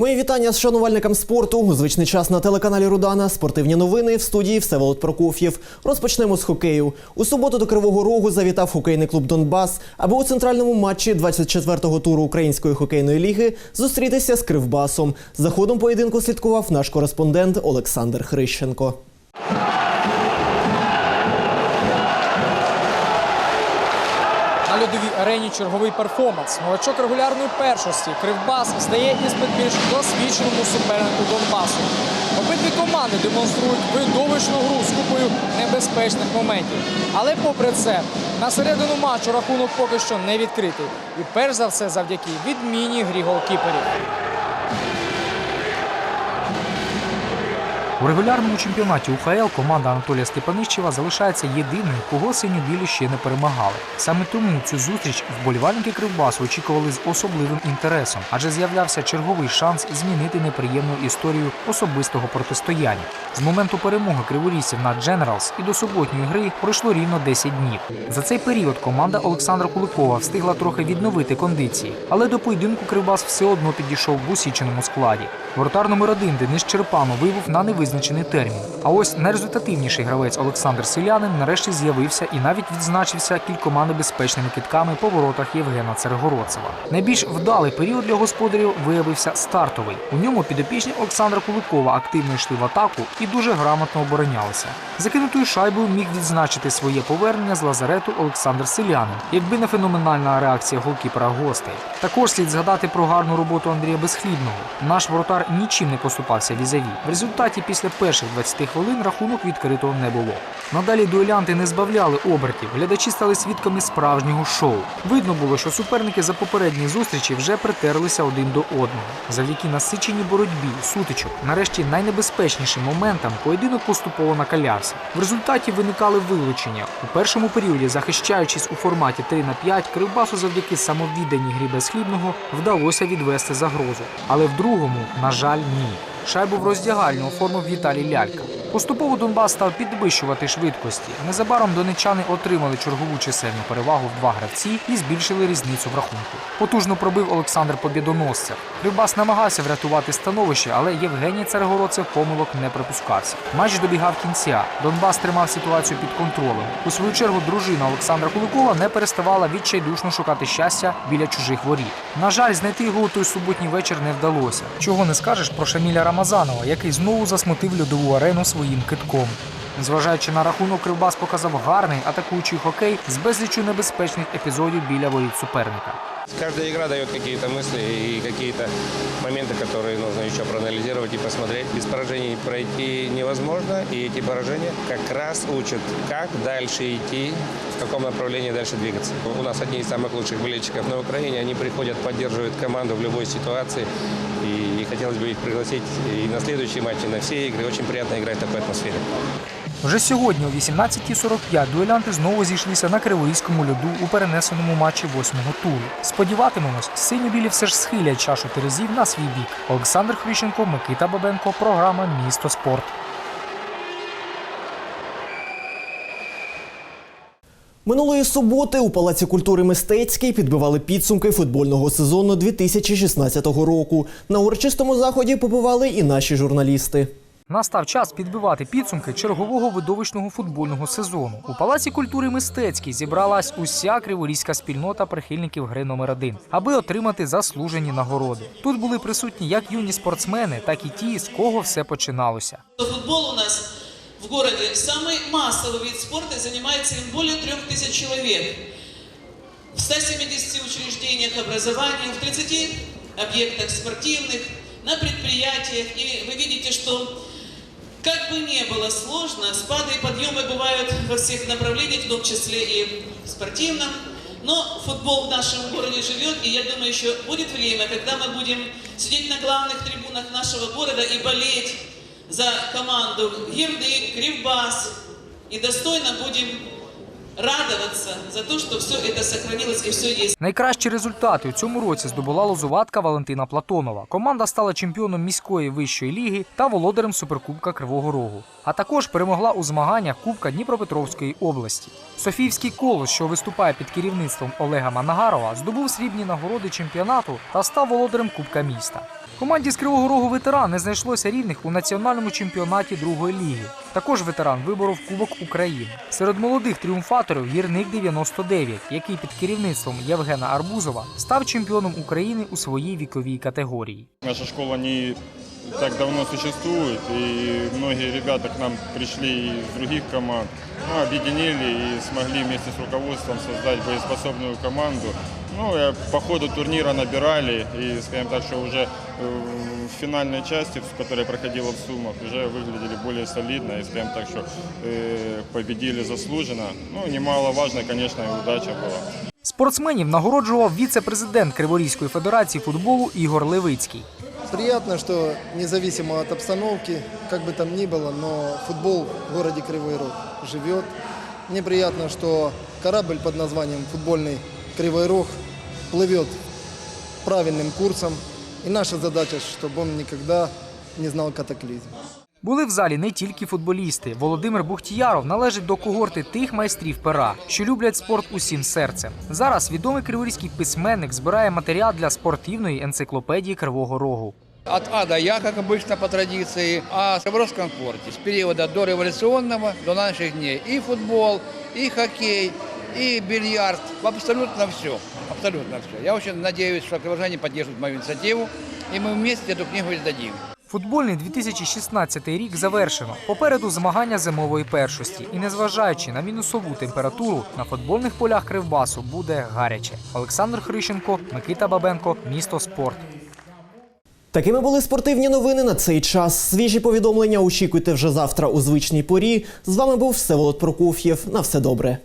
Мої вітання з шанувальникам спорту. Звичний час на телеканалі Рудана. Спортивні новини в студії Всеволод Прокоф'єв. Розпочнемо з хокею. У суботу до Кривого Рогу завітав хокейний клуб Донбас, аби у центральному матчі 24-го туру Української хокейної ліги зустрітися з Кривбасом. За ходом поєдинку слідкував наш кореспондент Олександр Хрищенко. Арені черговий перформанс. Новачок регулярної першості Кривбас здає іспит більш досвідченому супернику Донбасу. Обидві команди демонструють видовищну гру з купою небезпечних моментів. Але попри це, на середину матчу рахунок поки що не відкритий. І перш за все завдяки відмінній грі голкіперів. У регулярному чемпіонаті УХЛ команда Анатолія Степанищева залишається єдиною, кого синьо-білі ще не перемагали. Саме тому цю зустріч вболівальники Кривбасу очікували з особливим інтересом, адже з'являвся черговий шанс змінити неприємну історію особистого протистояння. З моменту перемоги криворізців над Дженералс і до суботньої гри пройшло рівно 10 днів. За цей період команда Олександра Куликова встигла трохи відновити кондиції, але до поєдинку Кривбас все одно підійшов в усіченому складі. Воротар номер один Денис Черпанов вивів на невизначений термін. А ось найрезультативніший гравець Олександр Селянин нарешті з'явився і навіть відзначився кількома небезпечними китками по воротах Євгена Царегородцева. Найбільш вдалий період для господарів виявився стартовий. У ньому підопічні Олександра Куликова активно йшли в атаку і дуже грамотно оборонялися. Закинутою шайбою міг відзначити своє повернення з лазарету Олександр Селянин, якби не феноменальна реакція голкіпера гостей. Також слід згадати про гарну роботу Андрія Безхлібного. Наш воротар нічим не поступався візаві. В результаті після перших 20 хвилин рахунок відкрито не було. Надалі дуелянти не збавляли обертів. Глядачі стали свідками справжнього шоу. Видно було, що суперники за попередні зустрічі вже притерлися один до одного. Завдяки насиченій боротьбі, сутичок, нарешті найнебезпечнішим моментам поєдинок поступово накалявся. В результаті виникали вилучення. У першому періоді, захищаючись у форматі 3 на 5, Кривбасу завдяки самовідданій грі безхлібного вдалося відвести загрозу. Але в другому, на жаль, ні. Шайбу в роздягальню оформив Віталій Лялька. Поступово Донбас став підвищувати швидкості. Незабаром донечани отримали чергову чисельну перевагу в два гравці і збільшили різницю в рахунку. Потужно пробив Олександр Побєдоносцев. Кривбас намагався врятувати становище, але Євгеній Царегородцев помилок не припускався. Матч добігав кінця. Донбас тримав ситуацію під контролем. У свою чергу дружина Олександра Куликова не переставала відчайдушно шукати щастя біля чужих воріт. На жаль, знайти його у той суботній вечір не вдалося. Чого не скажеш про Шаміля Рамазанова, який знову засмутив льодову арену своїм китком. Зважаючи на рахунок, Кривбас показав гарний атакуючий хокей з безлічю небезпечних епізодів біля воріт суперника. Каждая игра дает какие-то мысли и какие-то моменты, которые нужно еще проанализировать и посмотреть. Без поражений пройти невозможно, и эти поражения как раз учат, как дальше идти, в каком направлении дальше двигаться. У нас одни из самых лучших болельщиков на Украине, они приходят, поддерживают команду в любой ситуации, и, и хотелось бы их пригласить и на следующие матчи, на все игры. Очень приятно играть в такой атмосфере. Вже сьогодні о 18.45 дуелянти знову зійшлися на Кривоїському льоду у перенесеному матчі восьмого туру. Сподіватимемось, синьо-білі все ж схилять чашу терезів на свій бік. Олександр Хрищенко, Микита Бабенко, програма Місто спорт. Минулої суботи у Палаці культури мистецький підбивали підсумки футбольного сезону 2016 року. На урочистому заході побували і наші журналісти. Настав час підбивати підсумки чергового видовищного футбольного сезону. У Палаці культури мистецький зібралась уся криворізька спільнота прихильників гри номер 1 аби отримати заслужені нагороди. Тут були присутні як юні спортсмени, так і ті, з кого все починалося. Футбол у нас в городе самый массовый вид спорта, и занимается им более трех тысяч человек. В 170 учреждениях образования, в 30 объектах спортивных, на предприятиях. И вы видите, что как бы не было сложно, спады и подъемы бывают во всех направлениях, в том числе и в спортивном. Но футбол в нашем городе живет, и я думаю, еще будет время, когда мы будем сидеть на главных трибунах нашего города и болеть за команду Гирды, Кривбас, и достойно будем радоваться за то, что все это сохранилось и все есть. Найкращі результати у цьому році здобула лозуватка Валентина Платонова. Команда стала чемпіоном міської вищої ліги та володарем суперкубка Кривого Рогу. А також перемогла у змаганнях Кубка Дніпропетровської області. Софіївський колос, що виступає під керівництвом Олега Манагарова, здобув срібні нагороди чемпіонату та став володарем Кубка міста. Команді з Кривого Рогу ветеран не знайшлося рівних у національному чемпіонаті другої ліги. Також ветеран виборов Кубок України. Серед молодих тріумфаторів гірник 99, який під керівництвом Євгена Арбузова став чемпіоном України у своїй віковій категорії. Наша школа не так давно существует, и многие ребята к нам пришли из других команд, ну, объединили и смогли вместе с руководством создать боеспособную команду. Ну, и по ходу турнира набирали, и, скажем так, что уже э, в финальной части, в которой проходила в Сумах, уже выглядели более солидно, и, скажем так, что э, победили заслуженно. Ну, немаловажно, конечно, и удача была. Спортсменів нагороджував віце-президент Криворізької федерації футболу Ігор Левицький. Приятно, что независимо от обстановки, как бы там ни было, но футбол в городе Кривой Рог живет. Мне приятно, что корабль под названием футбольный Кривой Рог плывет правильным курсом. И наша задача, чтобы он никогда не знал катаклизм. Були в залі не тільки футболісти. Володимир Бухтіяров належить до когорти тих майстрів пера, що люблять спорт усім серцем. Зараз відомий криворізький письменник збирає матеріал для спортивної енциклопедії Кривого Рогу. От А до Я, как обычно по традиции, о Сковородском спорте с периода дореволюционного до наших дней. И футбол, и хоккей, и бильярд, абсолютно все. Абсолютно все. Я очень надеюсь, что кривожане поддержат мою инициативу, и мы вместе эту книгу издадим. Футбольний 2016 рік завершено. Попереду змагання зимової першості. І незважаючи на мінусову температуру, на футбольних полях Кривбасу буде гаряче. Олександр Хрищенко, Микита Бабенко, місто спорт. Такими були спортивні новини на цей час. Свіжі повідомлення очікуйте вже завтра у звичній порі. З вами був Всеволод Прокоф'єв. На все добре.